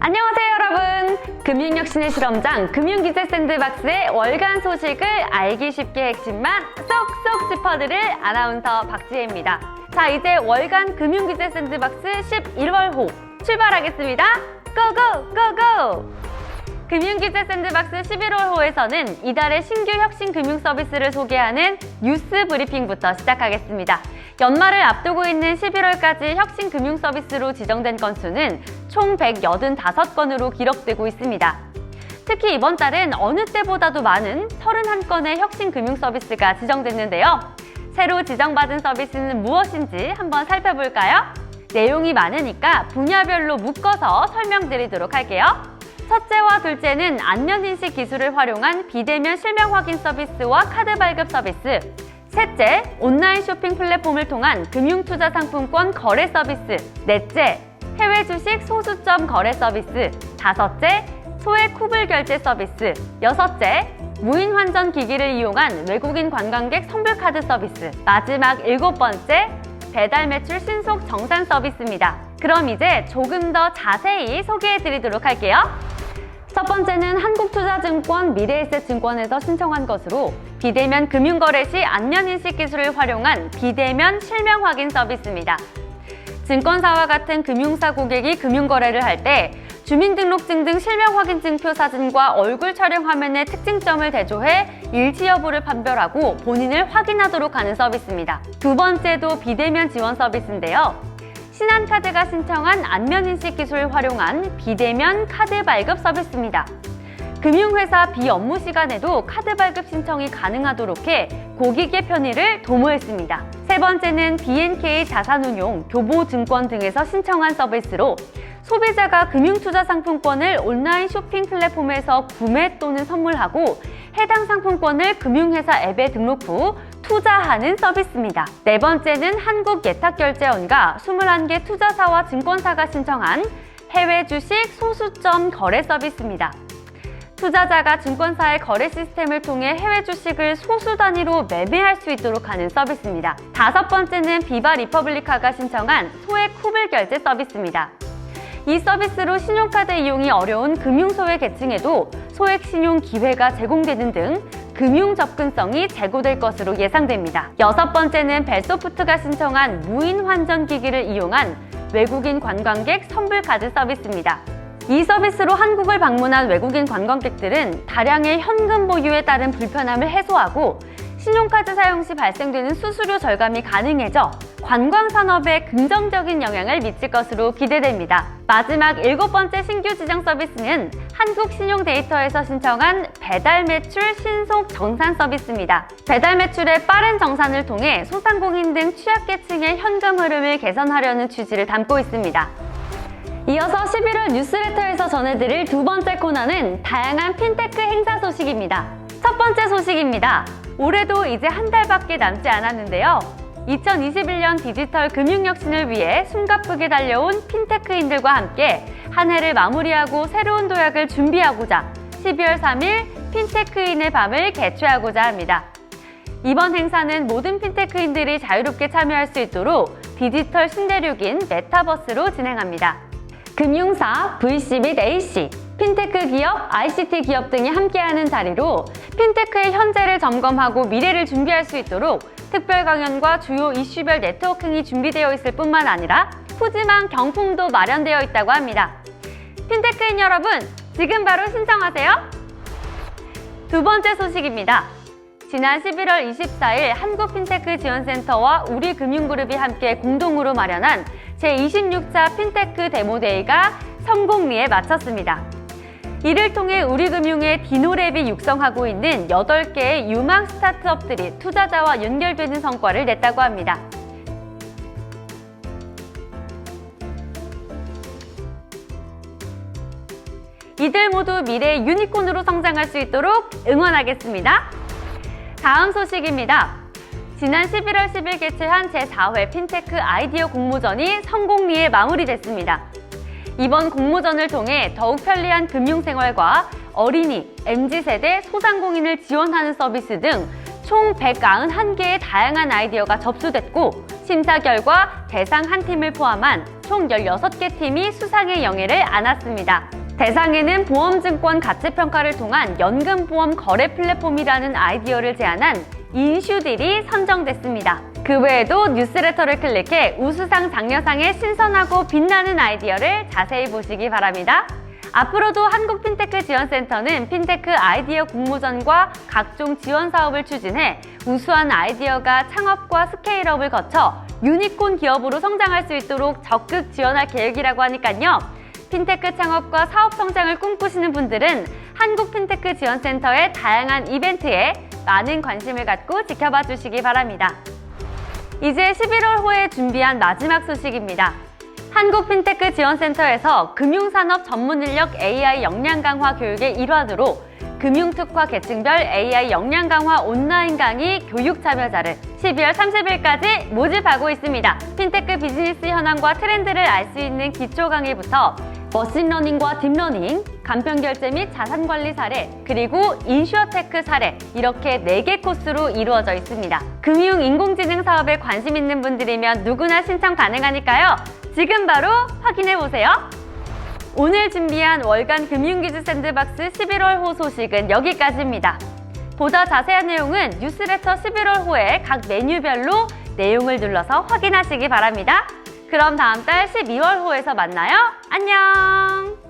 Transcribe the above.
안녕하세요 여러분. 금융혁신의 실험장 금융기재 샌드박스의 월간 소식을 알기 쉽게 핵심만 쏙쏙 짚어드릴 아나운서 박지혜입니다. 자 이제 월간 금융기재 샌드박스 11월호 출발하겠습니다. 고고 고고 금융기재 샌드박스 11월호에서는 이달의 신규 혁신 금융 서비스를 소개하는 뉴스 브리핑부터 시작하겠습니다. 연말을 앞두고 있는 11월까지 혁신 금융 서비스로 지정된 건수는 총 185건으로 기록되고 있습니다. 특히 이번 달은 어느 때보다도 많은 31건의 혁신 금융 서비스가 지정됐는데요. 새로 지정받은 서비스는 무엇인지 한번 살펴볼까요? 내용이 많으니까 분야별로 묶어서 설명드리도록 할게요. 첫째와 둘째는 안면인식 기술을 활용한 비대면 실명 확인 서비스와 카드 발급 서비스. 셋째, 온라인 쇼핑 플랫폼을 통한 금융투자 상품권 거래 서비스. 넷째, 해외 주식 소수점 거래 서비스. 다섯째, 소액 쿠블 결제 서비스. 여섯째, 무인 환전 기기를 이용한 외국인 관광객 선불 카드 서비스. 마지막 일곱 번째, 배달 매출 신속 정산 서비스입니다. 그럼 이제 조금 더 자세히 소개해 드리도록 할게요. 첫 번째는 한국투자증권 미래에셋증권에서 신청한 것으로 비대면 금융거래 시 안면인식 기술을 활용한 비대면 실명 확인 서비스입니다. 증권사와 같은 금융사 고객이 금융거래를 할 때 주민등록증 등 실명 확인증표 사진과 얼굴 촬영 화면의 특징점을 대조해 일치 여부를 판별하고 본인을 확인하도록 하는 서비스입니다. 두 번째도 비대면 지원 서비스인데요. 신한카드가 신청한 안면인식 기술을 활용한 비대면 카드 발급 서비스입니다. 금융회사 비업무 시간에도 카드 발급 신청이 가능하도록 해 고객의 편의를 도모했습니다. 세 번째는 BNK 자산운용, 교보증권 등에서 신청한 서비스로 소비자가 금융투자 상품권을 온라인 쇼핑 플랫폼에서 구매 또는 선물하고 해당 상품권을 금융회사 앱에 등록 후 투자하는 서비스입니다. 네 번째는 한국예탁결제원과 21개 투자사와 증권사가 신청한 해외 주식 소수점 거래 서비스입니다. 투자자가 증권사의 거래 시스템을 통해 해외 주식을 소수 단위로 매매할 수 있도록 하는 서비스입니다. 다섯 번째는 비바 리퍼블리카가 신청한 소액 쿠블 결제 서비스입니다. 이 서비스로 신용카드 이용이 어려운 금융소외 계층에도 소액 신용 기회가 제공되는 등 금융 접근성이 제고될 것으로 예상됩니다. 여섯 번째는 벨소프트가 신청한 무인 환전 기기를 이용한 외국인 관광객 선불 카드 서비스입니다. 이 서비스로 한국을 방문한 외국인 관광객들은 다량의 현금 보유에 따른 불편함을 해소하고 신용카드 사용 시 발생되는 수수료 절감이 가능해져 관광 산업에 긍정적인 영향을 미칠 것으로 기대됩니다. 마지막 일곱 번째 신규 지정 서비스는 한국신용데이터에서 신청한 배달 매출 신속 정산 서비스입니다. 배달 매출의 빠른 정산을 통해 소상공인 등 취약계층의 현금 흐름을 개선하려는 취지를 담고 있습니다. 이어서 11월 뉴스레터에서 전해드릴 두 번째 코너는 다양한 핀테크 행사 소식입니다. 첫 번째 소식입니다. 올해도 이제 한 달밖에 남지 않았는데요. 2021년 디지털 금융혁신을 위해 숨가쁘게 달려온 핀테크인들과 함께 한 해를 마무리하고 새로운 도약을 준비하고자 12월 3일 핀테크인의 밤을 개최하고자 합니다. 이번 행사는 모든 핀테크인들이 자유롭게 참여할 수 있도록 디지털 신대륙인 메타버스로 진행합니다. 금융사, VC 및 AC, 핀테크 기업, ICT 기업 등이 함께하는 자리로 핀테크의 현재를 점검하고 미래를 준비할 수 있도록 특별 강연과 주요 이슈별 네트워킹이 준비되어 있을 뿐만 아니라 푸짐한 경품도 마련되어 있다고 합니다. 핀테크인 여러분, 지금 바로 신청하세요. 두 번째 소식입니다. 지난 11월 24일 한국핀테크 지원센터와 우리금융그룹이 함께 공동으로 마련한 제26차 핀테크 데모데이가 성공리에 마쳤습니다. 이를 통해 우리금융의 디노랩이 육성하고 있는 8개의 유망 스타트업들이 투자자와 연결되는 성과를 냈다고 합니다. 이들 모두 미래의 유니콘으로 성장할 수 있도록 응원하겠습니다. 다음 소식입니다. 지난 11월 10일 개최한 제4회 핀테크 아이디어 공모전이 성공리에 마무리됐습니다. 이번 공모전을 통해 더욱 편리한 금융생활과 어린이, MZ세대, 소상공인을 지원하는 서비스 등 총 191개의 다양한 아이디어가 접수됐고 심사 결과 대상 한 팀을 포함한 총 16개 팀이 수상의 영예를 안았습니다. 대상에는 보험증권 가치평가를 통한 연금보험 거래 플랫폼이라는 아이디어를 제안한 인슈딜이 선정됐습니다. 그 외에도 뉴스레터를 클릭해 우수상 장려상의 신선하고 빛나는 아이디어를 자세히 보시기 바랍니다. 앞으로도 한국핀테크 지원센터는 핀테크 아이디어 공모전과 각종 지원 사업을 추진해 우수한 아이디어가 창업과 스케일업을 거쳐 유니콘 기업으로 성장할 수 있도록 적극 지원할 계획이라고 하니까요. 핀테크 창업과 사업 성장을 꿈꾸시는 분들은 한국핀테크 지원센터의 다양한 이벤트에 많은 관심을 갖고 지켜봐 주시기 바랍니다. 이제 11월 호에 준비한 마지막 소식입니다. 한국핀테크 지원센터에서 금융산업 전문 인력 AI 역량 강화 교육의 일환으로 금융특화 계층별 AI 역량 강화 온라인 강의 교육 참여자를 12월 30일까지 모집하고 있습니다. 핀테크 비즈니스 현황과 트렌드를 알 수 있는 기초 강의부터 머신러닝과 딥러닝, 간편결제 및 자산관리 사례, 그리고 인슈어테크 사례 이렇게 4개 코스로 이루어져 있습니다. 금융 인공지능 사업에 관심 있는 분들이면 누구나 신청 가능하니까요. 지금 바로 확인해 보세요. 오늘 준비한 월간 금융기즈 샌드박스 11월 호 소식은 여기까지입니다. 보다 자세한 내용은 뉴스레터 11월 호의 각 메뉴별로 내용을 눌러서 확인하시기 바랍니다. 그럼 다음 달 12월 호에서 만나요. 안녕!